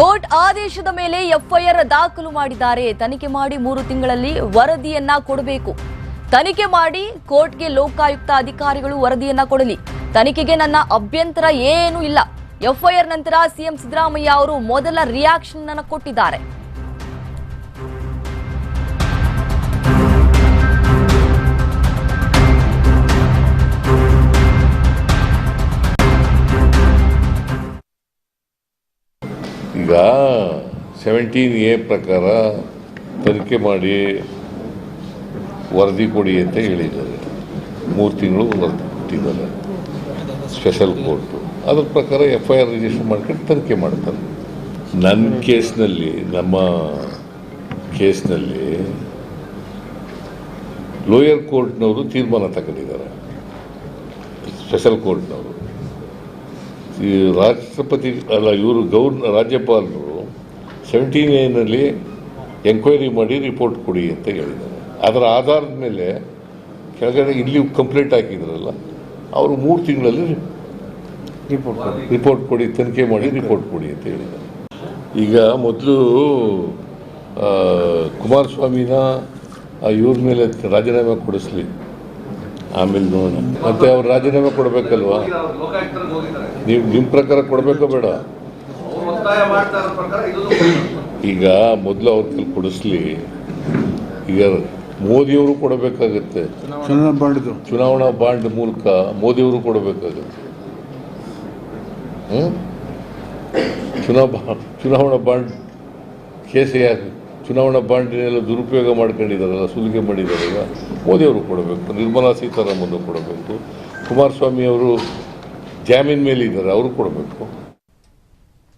Court ಆದೇಶದ ಮೇಲೆ FIR ದಾಖಲು ಮಾಡಿದ್ದಾರೆ. ತನಿಖೆ ಮಾಡಿ ಮೂರು ತಿಂಗಳಲ್ಲಿ ವರದಿಯನ್ನ ಕೊಡಬೇಕು. ತನಿಖೆ ಮಾಡಿ ಕೋರ್ಟ್ಗೆ ಲೋಕಾಯುಕ್ತ ಅಧಿಕಾರಿಗಳು ವರದಿಯನ್ನ ಕೊಡಲಿ. ತನಿಖೆಗೆ ನನ್ನ ಅಭ್ಯಂತರ ಏನೂ ಇಲ್ಲ. ಎಫ್ಐಆರ್ ನಂತರ ಸಿಎಂ ಸಿದ್ದರಾಮಯ್ಯ ಅವರು ಮೊದಲ ರಿಯಾಕ್ಷನ್ ಅನ್ನು ಕೊಟ್ಟಿದ್ದಾರೆ. ಈಗ ಸೆವೆಂಟೀನ್ ಎ ಪ್ರಕಾರ ತನಿಖೆ ಮಾಡಿ ವರದಿ ಕೊಡಿ ಅಂತ ಹೇಳಿದ್ದಾರೆ. ಮೂರು ತಿಂಗಳು ವರದಿ ಕೊಟ್ಟಿದ್ದಾರೆ. ಸ್ಪೆಷಲ್ ಕೋರ್ಟು ಅದ್ರ ಪ್ರಕಾರ ಎಫ್ ಐ ಆರ್ ರಿಜಿಸ್ಟರ್ ಮಾಡ್ಕೊಂಡು ತನಿಖೆ ಮಾಡ್ತಾರೆ. ನನ್ನ ಕೇಸ್ನಲ್ಲಿ, ನಮ್ಮ ಕೇಸ್ನಲ್ಲಿ ಲೋಯರ್ ಕೋರ್ಟ್ನವರು ತೀರ್ಮಾನ ತಗೊಂಡಿದ್ದಾರೆ. ಸ್ಪೆಷಲ್ ಕೋರ್ಟ್ನವರು ಈ ರಾಷ್ಟ್ರಪತಿ ಅಲ್ಲ ಇವರು ಗೌರ್ನ ರಾಜ್ಯಪಾಲರು ಸೆವೆಂಟೀನ್ ಎನಲ್ಲಿ ಎಂಕ್ವೈರಿ ಮಾಡಿ ರಿಪೋರ್ಟ್ ಕೊಡಿ ಅಂತ ಹೇಳಿದ್ದಾರೆ. ಅದರ ಆಧಾರದ ಮೇಲೆ ಕೆಳಗಡೆ ಇಲ್ಲಿ ಕಂಪ್ಲೇಂಟ್ ಹಾಕಿದ್ರಲ್ಲ ಅವರು ಮೂರು ತಿಂಗಳಲ್ಲಿ ರಿಪೋರ್ಟ್ ರಿಪೋರ್ಟ್ ಕೊಡಿ ತನಿಖೆ ಮಾಡಿ ರಿಪೋರ್ಟ್ ಕೊಡಿ ಅಂತ ಹೇಳಿದ್ದಾರೆ. ಈಗ ಮೊದಲು ಕುಮಾರಸ್ವಾಮಿನ ಇವ್ರ ಮೇಲೆ ರಾಜೀನಾಮೆ ಕೊಡಿಸ್ಲಿ. ಆಮೇಲೆ ನೋಡೋಣ. ಮತ್ತೆ ಅವ್ರು ರಾಜೀನಾಮೆ ಕೊಡಬೇಕಲ್ವಾ? ನೀವು ನಿಮ್ಮ ಪ್ರಕಾರ ಕೊಡಬೇಕೋ ಬೇಡ? ಈಗ ಮೊದಲು ಅವ್ರ ಕೈಲಿ ಕೊಡಿಸ್ಲಿ. ಈಗ ಮೋದಿಯವರು ಕೊಡಬೇಕಾಗತ್ತೆ. ಚುನಾವಣಾ ಬಾಂಡ್ ಮೂಲಕ ಮೋದಿಯವರು ಕೊಡಬೇಕಾಗತ್ತೆ. ಹ್ಮ್? ಚುನಾವ ಚುನಾವಣಾ ಬಾಂಡ್ ಕೇಸ್ ಚುನಾವಣಾ ಬಾಂಡಿನೆಲ್ಲ ದುರುಪಯೋಗ ಮಾಡ್ಕೊಂಡಿದ್ದಾರಲ್ಲ, ಸುಲಿಗೆ ಮಾಡಿದಾರಲ್ಲ ಮೋದಿಯವರು ಕೊಡಬೇಕು, ನಿರ್ಮಲಾ ಸೀತಾರಾಮನ್ ಕೊಡಬೇಕು, ಕುಮಾರಸ್ವಾಮಿ ಅವರು ಜಾಮೀನ್ ಮೇಲೆ ಇದ್ದಾರೆ ಅವರು ಕೊಡಬೇಕು.